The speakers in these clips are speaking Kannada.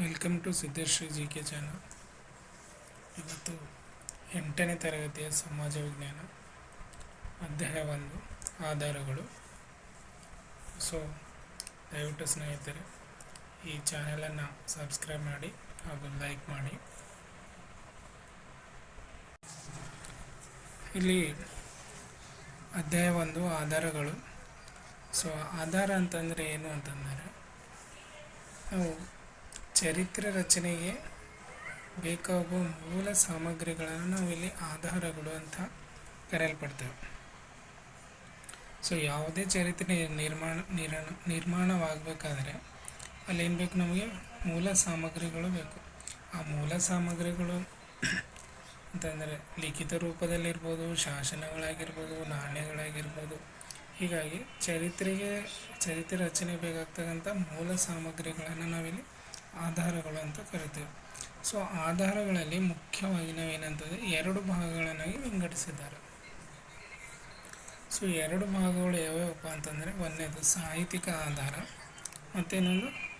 Welcome to Siddeshree G K channel ಇವತ್ತು ಎಂಟನೇ ತರಗತಿಯ ಸಮಾಜ ವಿಜ್ಞಾನ ಅಧ್ಯಾಯ ಒಂದು, ಆಧಾರಗಳು. ಸೊ ದಯವಿಟ್ಟು ಸ್ನೇಹಿತರೆ, ಈ ಚಾನಲನ್ನು ಸಬ್ಸ್ಕ್ರೈಬ್ ಮಾಡಿ ಹಾಗೂ ಲೈಕ್ ಮಾಡಿ. ಇಲ್ಲಿ ಅಧ್ಯಾಯ ಒಂದು, ಆಧಾರಗಳು. ಸೊ ಆಧಾರ ಅಂತಂದರೆ ಏನು ಅಂತಂದರೆ, ನಾವು ಚರಿತ್ರೆ ರಚನೆಗೆ ಬೇಕಾಗುವ ಮೂಲ ಸಾಮಗ್ರಿಗಳನ್ನು ನಾವಿಲ್ಲಿ ಆಧಾರಗಳು ಅಂತ ಕರೆಯಲ್ಪಡ್ತೇವೆ. ಸೊ ಯಾವುದೇ ಚರಿತ್ರೆ ನಿರ್ಮಾಣ, ನಿರ್ಣ, ನಿರ್ಮಾಣವಾಗಬೇಕಾದ್ರೆ ಅಲ್ಲೇನು ಬೇಕು ನಮಗೆ? ಮೂಲ ಸಾಮಗ್ರಿಗಳು ಬೇಕು. ಆ ಮೂಲ ಸಾಮಗ್ರಿಗಳು ಅಂತಂದರೆ ಲಿಖಿತ ರೂಪದಲ್ಲಿರ್ಬೋದು, ಶಾಸನಗಳಾಗಿರ್ಬೋದು, ನಾಣ್ಯಗಳಾಗಿರ್ಬೋದು. ಹೀಗಾಗಿ ಚರಿತ್ರೆಗೆ, ಚರಿತ್ರೆ ರಚನೆ ಬೇಕಾಗ್ತಕ್ಕಂಥ ಮೂಲ ಸಾಮಗ್ರಿಗಳನ್ನು ನಾವಿಲ್ಲಿ ಆಧಾರಗಳು ಅಂತ ಕರಿತೇವೆ. ಸೊ ಆಧಾರಗಳಲ್ಲಿ ಮುಖ್ಯವಾಗಿ ನಾವೇನಂತಂದರೆ ಎರಡು ಭಾಗಗಳನ್ನಾಗಿ ವಿಂಗಡಿಸಿದ್ದಾರೆ. ಸೊ ಎರಡು ಭಾಗಗಳು ಯಾವ್ಯಾವಪ್ಪ ಅಂತಂದರೆ ಒಂದನೇದು ಸಾಹಿತ್ಯಿಕ ಆಧಾರ ಮತ್ತಿನ್ನೊಂದು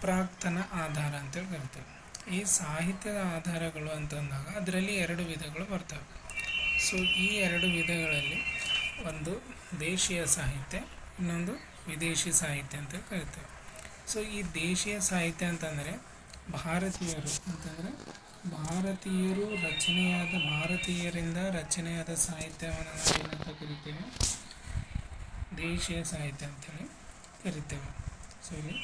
ಪ್ರಾಕ್ತನ ಆಧಾರ ಅಂತೇಳಿ ಕರಿತೇವೆ. ಈ ಸಾಹಿತ್ಯದ ಆಧಾರಗಳು ಅಂತಂದಾಗ ಅದರಲ್ಲಿ ಎರಡು ವಿಧಗಳು ಬರ್ತವೆ. ಸೊ ಈ ಎರಡು ವಿಧಗಳಲ್ಲಿ ಒಂದು ದೇಶೀಯ ಸಾಹಿತ್ಯ, ಇನ್ನೊಂದು ವಿದೇಶಿ ಸಾಹಿತ್ಯ ಅಂತ ಕರಿತೇವೆ. ಸೊ ಈ ದೇಶೀಯ ಸಾಹಿತ್ಯ ಅಂತಂದರೆ ಭಾರತೀಯರು. ಅಂತಂದರೆ ಭಾರತೀಯರು ರಚನೆಯಾದ, ಭಾರತೀಯರಿಂದ ರಚನೆಯಾದ ಸಾಹಿತ್ಯವನ್ನು ನಾವು ಏನಂತ ಕರಿತೇವೆ? ದೇಶೀಯ ಸಾಹಿತ್ಯ ಅಂತೇಳಿ ಕರಿತೇವೆ. ಸೊ ಇಲ್ಲಿ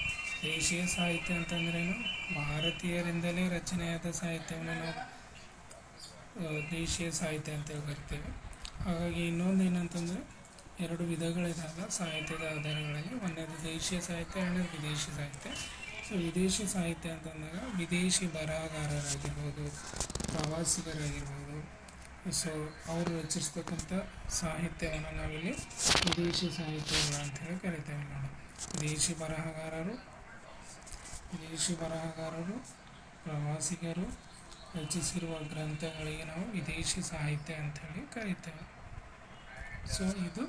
ದೇಶೀಯ ಸಾಹಿತ್ಯ ಅಂತಂದ್ರೇನು ಭಾರತೀಯರಿಂದಲೇ ರಚನೆಯಾದ ಸಾಹಿತ್ಯವನ್ನು ನಾವು ದೇಶೀಯ ಸಾಹಿತ್ಯ ಅಂತೇಳಿ ಕರಿತೇವೆ. ಹಾಗಾಗಿ ಇನ್ನೊಂದು ಏನಂತಂದರೆ ಎರಡು ವಿಧಗಳಿದಾಗ ಸಾಹಿತ್ಯದ ಆಧಾರಗಳಲ್ಲಿ ಒಂದನೇದು ದೇಶೀಯ ಸಾಹಿತ್ಯ, ಎರಡನೇದು ವಿದೇಶಿ ಸಾಹಿತ್ಯ. ಸೊ ವಿದೇಶಿ ಸಾಹಿತ್ಯ ಅಂತಂದಾಗ ವಿದೇಶಿ ಬರಹಗಾರರಾಗಿರ್ಬೋದು, ಪ್ರವಾಸಿಗರಾಗಿರ್ಬೋದು. ಸೊ ಅವರು ರಚಿಸ್ತಕ್ಕಂಥ ಸಾಹಿತ್ಯವನ್ನು ನಾವಿಲ್ಲಿ ವಿದೇಶಿ ಸಾಹಿತ್ಯಗಳು ಅಂತೇಳಿ ಕರಿತೇವೆ ನೋಡಿ. ವಿದೇಶಿ ಬರಹಗಾರರು ವಿದೇಶಿ ಬರಹಗಾರರು, ಪ್ರವಾಸಿಗರು ರಚಿಸಿರುವ ಗ್ರಂಥಗಳಿಗೆ ನಾವು ವಿದೇಶಿ ಸಾಹಿತ್ಯ ಅಂಥೇಳಿ ಕರಿತೇವೆ. ಸೊ ಇದು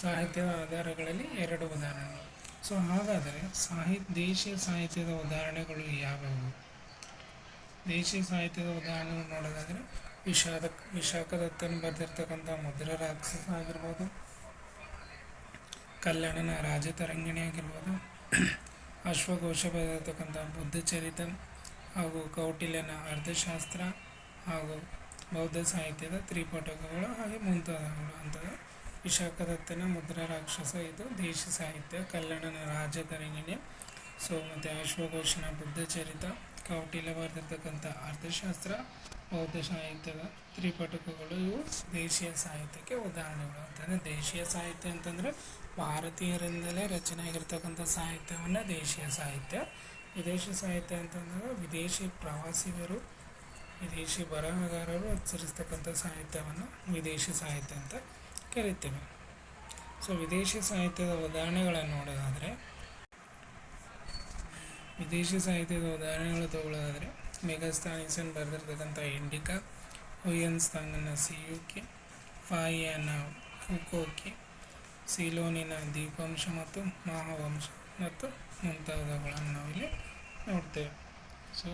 ಸಾಹಿತ್ಯದ ಆಧಾರಗಳಲ್ಲಿ ಎರಡು ಉದಾಹರಣೆಗಳು. ಸೊ ಹಾಗಾದರೆ ಸಾಹಿತ್ಯ ದೇಶೀಯ ಸಾಹಿತ್ಯದ ಉದಾಹರಣೆಗಳು ಯಾವ್ಯಾವು ದೇಶೀಯ ಸಾಹಿತ್ಯದ ಉದಾಹರಣೆಗಳು ನೋಡೋದಾದರೆ ವಿಷಾದ ವಿಶಾಖದತ್ತನ್ನು ಬರೆದಿರ್ತಕ್ಕಂಥ ಮುದ್ರ ರಾಕ್ಷಸ ಆಗಿರ್ಬೋದು, ಕಲ್ಯಾಣನ ರಾಜತರಂಗಿಣಿ ಆಗಿರ್ಬೋದು, ಅಶ್ವಘೋಷ ಬರೆದಿರ್ತಕ್ಕಂಥ ಬುದ್ಧ ಚರಿತ ಹಾಗೂ ಕೌಟಿಲ್ಯನ ಅರ್ಥಶಾಸ್ತ್ರ ಹಾಗೂ ಬೌದ್ಧ ಸಾಹಿತ್ಯದ ತ್ರಿಪಟಕಗಳು ಹಾಗೆ ಮುಂತಾದವುಗಳು. ಅಂತಂದರೆ ವಿಶಾಖದತ್ತನ ಮುದ್ರಾ ರಾಕ್ಷಸ, ಇದು ದೇಶ ಸಾಹಿತ್ಯ ಕಲ್ಯಾಣನ ರಾಜತರಂಗಿಣಿ ಸೊ ಮತ್ತು ಅಶ್ವಘೋಷಣ ಬುದ್ಧ ಚರಿತ, ಕೌಟಿಲ್ಯ ಬರೆದಿರ್ತಕ್ಕಂಥ ಅರ್ಥಶಾಸ್ತ್ರ, ಬೌದ್ಧ ಸಾಹಿತ್ಯದ ತ್ರಿಪಟಕಗಳು, ಇವು ದೇಶೀಯ ಸಾಹಿತ್ಯಕ್ಕೆ ಉದಾಹರಣೆಗಳು. ಅಂತಂದರೆ ದೇಶೀಯ ಸಾಹಿತ್ಯ ಅಂತಂದರೆ ಭಾರತೀಯರಿಂದಲೇ ರಚನೆ ಆಗಿರ್ತಕ್ಕಂಥ ಸಾಹಿತ್ಯವನ್ನು ದೇಶೀಯ ಸಾಹಿತ್ಯ. ವಿದೇಶಿ ಸಾಹಿತ್ಯ ಅಂತಂದ್ರೆ ವಿದೇಶಿ ಪ್ರವಾಸಿಗರು ವಿದೇಶಿ ಬರಹಗಾರರು ರಚಿಸಿರ್ತಕ್ಕಂಥ ಸಾಹಿತ್ಯವನ್ನು ವಿದೇಶಿ ಸಾಹಿತ್ಯ ಅಂತ ಕರಿತೇವೆ. ಸೊ ವಿದೇಶಿ ಸಾಹಿತ್ಯದ ಉದಾಹರಣೆಗಳನ್ನು ನೋಡೋದಾದರೆ, ವಿದೇಶಿ ಸಾಹಿತ್ಯದ ಉದಾಹರಣೆಗಳು ತಗೊಳ್ಳೋದಾದರೆ ಮೆಗಸ್ತಾನಿಸನ್ ಬರೆದಿರ್ತಕ್ಕಂಥ ಇಂಡಿಕಾ ಯು ಕೆ ಫಾಯಿಯನ ಹುಕೋಕೆ ಸಿಲೋನಿನ ದೀಪಾಂಶ ಮತ್ತು ಮಹಾವಂಶ ಮತ್ತು ಮುಂತಾದವುಗಳನ್ನು ನಾವಿಲ್ಲಿ ನೋಡ್ತೇವೆ. ಸೊ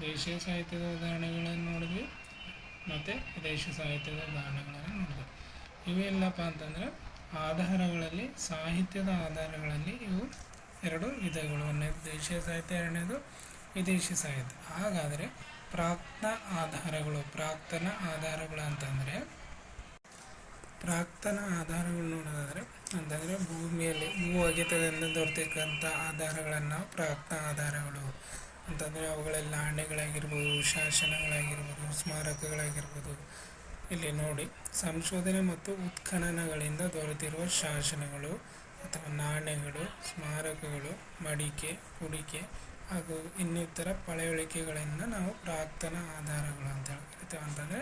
ದೇಶೀಯ ಸಾಹಿತ್ಯದ ಉದಾಹರಣೆಗಳನ್ನು ನೋಡಿದ್ವಿ ಮತ್ತು ವಿದೇಶಿ ಸಾಹಿತ್ಯದ ಉದಾಹರಣೆಗಳನ್ನು ನೋಡಿದ್ವಿ ಇವೆಲ್ಲಪ್ಪ ಅಂತಂದರೆ ಆಧಾರಗಳಲ್ಲಿ ಸಾಹಿತ್ಯದ ಆಧಾರಗಳಲ್ಲಿ ಇವು ಎರಡು ವಿಧಗಳು ಒಂದನೇದು ದೇಶೀಯ ಸಾಹಿತ್ಯ ಎರಡನೇದು ವಿದೇಶಿ ಸಾಹಿತ್ಯ ಹಾಗಾದರೆ ಪ್ರಾಕ್ತನ ಆಧಾರಗಳು ಪ್ರಾಕ್ತನ ಆಧಾರಗಳು ಅಂತಂದರೆ ಪ್ರಾಕ್ತನ ಆಧಾರಗಳು ನೋಡೋದಾದರೆ ಅಂತಂದರೆ ಭೂಮಿಯಲ್ಲಿ ಭೂ ಅಗೆತದಿಂದ ದೊರೆತಕ್ಕಂಥ ಆಧಾರಗಳನ್ನು ಪ್ರಾಕ್ತನ ಆಧಾರಗಳು ಅಂತಂದರೆ ಅವುಗಳೆಲ್ಲ ನಾಣ್ಯಗಳಾಗಿರ್ಬೋದು ಶಾಸನಗಳಾಗಿರ್ಬೋದು, ಸ್ಮಾರಕಗಳಾಗಿರ್ಬೋದು. ಇಲ್ಲಿ ನೋಡಿ, ಸಂಶೋಧನೆ ಮತ್ತು ಉತ್ಖನನಗಳಿಂದ ದೊರೆತಿರುವ ಶಾಸನಗಳು ಅಥವಾ ನಾಣ್ಯಗಳು ಸ್ಮಾರಕಗಳು, ಮಡಿಕೆ, ಕುಡಿಕೆ ಹಾಗೂ ಇನ್ನಿತರ ಪಳೆಯುಳಿಕೆಗಳಿಂದ ನಾವು ಪ್ರಾಕ್ತನ ಆಧಾರಗಳು ಅಂತ ಹೇಳ್ತೇವೆ ಅಂತಂದರೆ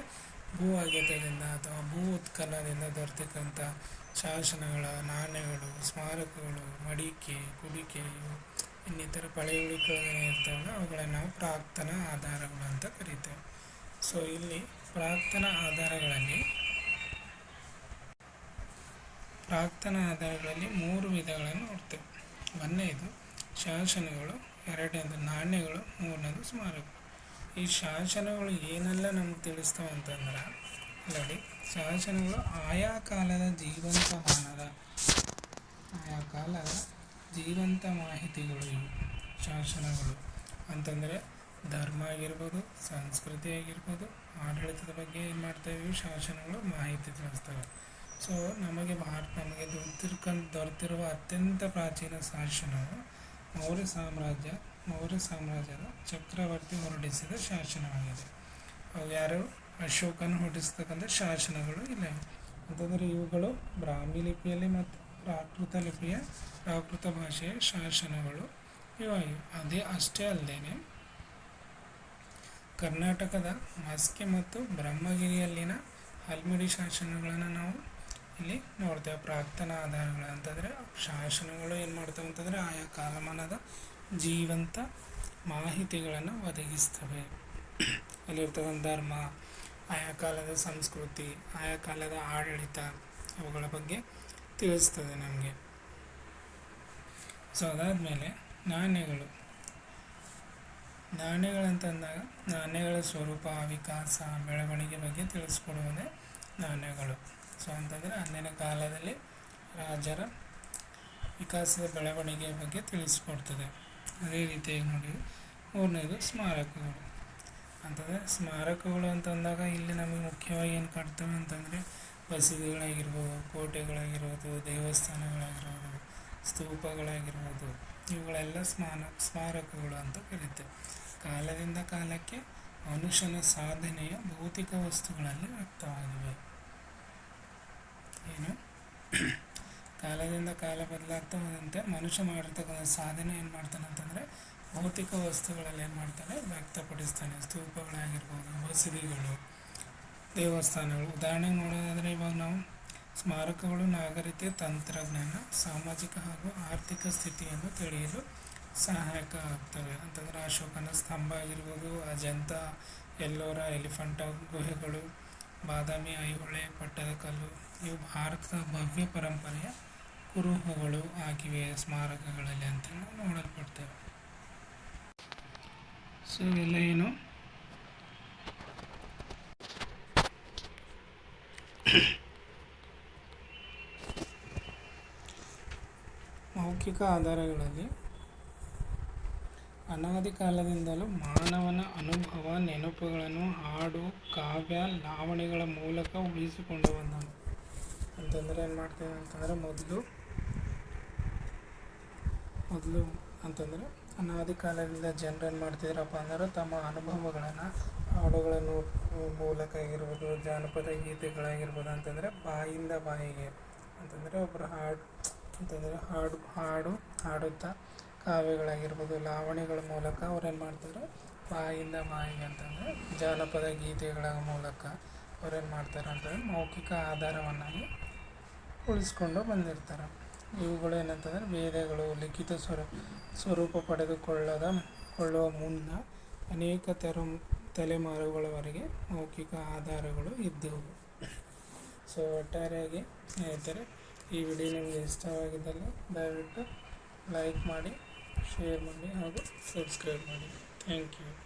ಭೂ ಅಗೆತದಿಂದ ಅಥವಾ ಭೂ ಉತ್ಖನನದಿಂದ ದೊರೆತಕ್ಕಂಥ ಶಾಸನಗಳ ನಾಣ್ಯಗಳು ಸ್ಮಾರಕಗಳು, ಮಡಿಕೆ, ಕುಡಿಕೆ ಇನ್ನಿತರ ಪಳೆಯುಳಿಕೆಗಳು ಇರ್ತಾವಲ್ಲ ಅವುಗಳನ್ನು ನಾವು ಪ್ರಾಕ್ತನ ಆಧಾರಗಳು ಅಂತ ಕರಿತೇವೆ. ಸೊ ಇಲ್ಲಿ ಪ್ರಾಕ್ತನ ಆಧಾರಗಳಲ್ಲಿ ಪ್ರಾಕ್ತನ ಆಧಾರಗಳಲ್ಲಿ ಮೂರು ವಿಧಗಳನ್ನು ನೋಡ್ತೇವೆ. ಒಂದನೇದು, ಶಾಸನಗಳು. ಎರಡನೇದು, ನಾಣ್ಯಗಳು. ಮೂರನೇದು ಸ್ಮಾರಕ ಈ ಶಾಸನಗಳು ಏನೆಲ್ಲ ನಮ್ಗೆ ತಿಳಿಸ್ತವೆ ಅಂತಂದ್ರೆ, ನೋಡಿ, ಶಾಸನಗಳು ಆಯಾ ಕಾಲದ ಜೀವಂತಮಾನದ ಆಯಾ ಕಾಲದ ಜೀವಂತ ಮಾಹಿತಿಗಳು ಇವು. ಶಾಸನಗಳು. ಅಂತಂದರೆ ಧರ್ಮ ಆಗಿರ್ಬೋದು, ಸಂಸ್ಕೃತಿ ಆಗಿರ್ಬೋದು, ಆಡಳಿತದ ಬಗ್ಗೆ ಏನು ಮಾಡ್ತಾಯಿವಿ ಶಾಸನಗಳು, ಮಾಹಿತಿ ತಿಳಿಸ್ತವೆ ಸೊ ನಮಗೆ ಭಾರತ, ನಮಗೆ ದೊರೆತಿರ್ಕೊಂಡು ದೊರೆತಿರುವ ಅತ್ಯಂತ ಪ್ರಾಚೀನ ಶಾಸನವು ಮೌರ್ಯ ಸಾಮ್ರಾಜ್ಯ, ಮೌರ್ಯ ಸಾಮ್ರಾಜ್ಯದ ಚಕ್ರವರ್ತಿ ಹೊರಡಿಸಿದ ಶಾಸನವಾಗಿದೆ. ಅವು ಯಾರು? ಅಶೋಕನ ಹೊರಡಿಸ್ತಕ್ಕಂಥ ಶಾಸನಗಳು ಇಲ್ಲ ಅಂತಂದರೆ ಇವುಗಳು ಬ್ರಾಹ್ಮಿ ಲಿಪಿಯಲ್ಲಿ ಮತ್ತು ಪ್ರಾಕೃತ ಲಿಪಿಯ ಪ್ರಾಕೃತ ಭಾಷೆಯ ಶಾಸನಗಳು. ಇವಾಗಿವೆ ಅದೇ ಅಷ್ಟೇ ಅಲ್ಲದೇನೆ ಕರ್ನಾಟಕದ ಮಸ್ಕೆ ಮತ್ತು ಬ್ರಹ್ಮಗಿರಿಯಲ್ಲಿನ ಹಲ್ಮಿಡಿ ಶಾಸನಗಳನ್ನು ನಾವು ಇಲ್ಲಿ ನೋಡ್ತೇವೆ. ಪ್ರಾಕ್ತನ ಆಧಾರಗಳು ಅಂತಂದರೆ ಶಾಸನಗಳು ಏನು ಮಾಡ್ತವೆ ಅಂತಂದರೆ ಆಯಾ ಕಾಲಮಾನದ ಜೀವಂತ ಮಾಹಿತಿಗಳನ್ನು ಒದಗಿಸ್ತವೆ. ಅಲ್ಲಿರ್ತಕ್ಕಂಥ ಧರ್ಮ, ಆಯಾ ಕಾಲದ ಸಂಸ್ಕೃತಿ, ಆಯಾ ಕಾಲದ ಆಡಳಿತ, ಅವುಗಳ ಬಗ್ಗೆ ತಿಳಿಸ್ತದೆ ನಮಗೆ. ಸೊ ಅದಾದಮೇಲೆ ನಾಣ್ಯಗಳು. ನಾಣ್ಯಗಳಂತಂದಾಗ ನಾಣ್ಯಗಳ ಸ್ವರೂಪ, ವಿಕಾಸ, ಬೆಳವಣಿಗೆ ಬಗ್ಗೆ ತಿಳಿಸ್ಕೊಡುವುದೇ ನಾಣ್ಯಗಳು. ಸೊ ಅಂತಂದರೆ ಅಂದಿನ ಕಾಲದಲ್ಲಿ ರಾಜರ ವಿಕಾಸದ ಬೆಳವಣಿಗೆ ಬಗ್ಗೆ ತಿಳಿಸ್ಕೊಡ್ತದೆ. ಅದೇ ರೀತಿಯಾಗಿ ನೋಡಿ, ಮೂರನೇದು ಸ್ಮಾರಕಗಳು. ಅಂತಂದರೆ ಸ್ಮಾರಕಗಳು ಅಂತಂದಾಗ ಇಲ್ಲಿ ನಮಗೆ ಮುಖ್ಯವಾಗಿ ಏನು ಕಾಡ್ತವೆ ಅಂತಂದರೆ ಮಸೀದಿಗಳಾಗಿರ್ಬೋದು, ಕೋಟೆಗಳಾಗಿರ್ಬೋದು, ದೇವಸ್ಥಾನಗಳಾಗಿರ್ಬೋದು, ಸ್ತೂಪಗಳಾಗಿರ್ಬೋದು, ಇವುಗಳೆಲ್ಲ ಸ್ಮಾನ, ಸ್ಮಾರಕಗಳು ಅಂತ ಕರೀತೇವೆ. ಕಾಲದಿಂದ ಕಾಲಕ್ಕೆ ಮನುಷ್ಯನ ಸಾಧನೆಯ ಭೌತಿಕ ವಸ್ತುಗಳಲ್ಲಿ ವ್ಯಕ್ತವಾಗಿವೆ. ಏನು? ಕಾಲದಿಂದ ಕಾಲ ಬದಲಾಗ್ತಾ ಹೋದಂತೆ ಮನುಷ್ಯ ಮಾಡಿರ್ತಕ್ಕಂಥ ಸಾಧನೆ ಏನು ಮಾಡ್ತಾನೆ ಅಂತಂದರೆ ಭೌತಿಕ ವಸ್ತುಗಳಲ್ಲಿ ಏನು ಮಾಡ್ತಾನೆ? ವ್ಯಕ್ತಪಡಿಸ್ತಾನೆ. ಸ್ತೂಪಗಳಾಗಿರ್ಬೋದು, ಮಸೀದಿಗಳು. ದೇವಸ್ಥಾನಗಳು. ಉದಾಹರಣೆಗೆ ನೋಡೋದಾದರೆ ಇವಾಗ ನಾವು ಸ್ಮಾರಕಗಳು, ನಾಗರಿಕತೆ, ತಂತ್ರಜ್ಞಾನ, ಸಾಮಾಜಿಕ ಹಾಗೂ ಆರ್ಥಿಕ ಸ್ಥಿತಿಯನ್ನು ತಿಳಿಯಲು ಸಹಾಯಕ ಆಗ್ತವೆ. ಅಂತಂದರೆ ಅಶೋಕನ ಸ್ತಂಭ ಆಗಿರ್ಬೋದು, ಅಜಂತ, ಎಲ್ಲೋರ ಎಲಿಫೆಂಟ ಗುಹೆಗಳು, ಬಾದಾಮಿ ಐಹೊಳೆ ಪಟ್ಟದಕಲ್ಲು ಇವು ಭಾರತದ ಭವ್ಯ ಪರಂಪರೆಯ ಕುರುಹುಗಳು ಆಗಿವೆ ಸ್ಮಾರಕಗಳಲ್ಲಿ ಅಂತ ನಾವು ನೋಡಲ್ಪಡ್ತೇವೆ. ಸೊ ಇವೆಲ್ಲ ಏನು? ಮೌಖಿಕ ಆಧಾರಗಳಲ್ಲಿ ಅನಾದಿ ಕಾಲದಿಂದಲೂ ಮಾನವನ ಅನುಭವ, ನೆನಪುಗಳನ್ನು ಹಾಡು, ಕಾವ್ಯ, ಲಾವಣಿಗಳ ಮೂಲಕ ಉಳಿಸಿಕೊಂಡು ಬಂದನು. ಅಂತಂದರೆ ಏನು ಮಾಡ್ತೇವೆ ಅಂತಂದರೆ ಮೊದಲು ಮೊದಲು ಅಂತಂದರೆ ಅನಾದಿ ಕಾಲದಿಂದ ಜನರು ಏನು ಮಾಡ್ತಿದ್ರಪ್ಪ ಅಂದ್ರೆ, ತಮ್ಮ ಅನುಭವಗಳನ್ನು ಹಾಡುಗಳನ್ನು ಮೂಲಕ ಆಗಿರ್ಬೋದು, ಜಾನಪದ ಗೀತೆಗಳಾಗಿರ್ಬೋದು ಅಂತಂದರೆ ಬಾಯಿಂದ ಬಾಯಿಗೆ ಅಂತಂದರೆ ಒಬ್ಬರು ಹಾಡು, ಅಂತಂದರೆ ಹಾಡು ಹಾಡು, ಹಾಡುತ್ತಾ ಕಾವ್ಯಗಳಾಗಿರ್ಬೋದು, ಲಾವಣಿಗಳ ಮೂಲಕ ಅವ್ರು ಏನು ಮಾಡ್ತಾರೆ, ಬಾಯಿಂದ ಬಾಯಿಗೆ ಅಂತಂದರೆ ಜಾನಪದ ಗೀತೆಗಳ ಮೂಲಕ ಅವ್ರು ಏನು ಮಾಡ್ತಾರೆ ಅಂತಂದರೆ ಮೌಖಿಕ ಆಧಾರವನ್ನಾಗಿ ಉಳಿಸ್ಕೊಂಡು ಬಂದಿರ್ತಾರೆ. ಇವುಗಳು ಏನಂತಂದರೆ ವೇದಗಳು, ಲಿಖಿತ ಸ್ವರ, ಸ್ವರೂಪ ಪಡೆದುಕೊಳ್ಳದ, ಕೊಳ್ಳುವ ಮುನ್ನ ಅನೇಕ ತೆರ, ತಲೆಮಾರುಗಳವರೆಗೆ ಮೌಖಿಕ ಆಧಾರಗಳು ಇದ್ದವು. ಸೊ ಒಟ್ಟಾರೆಯಾಗಿ ಸ್ನೇಹಿತರೆ, ಈ ವಿಡಿಯೋ ನಿಮಗೆ ಇಷ್ಟವಾಗಿದ್ದಲ್ಲಿ ದಯವಿಟ್ಟು ಲೈಕ್ ಮಾಡಿ ಶೇರ್ ಮಾಡಿ ಹಾಗೂ ಸಬ್ಸ್ಕ್ರೈಬ್ ಮಾಡಿ. Thank you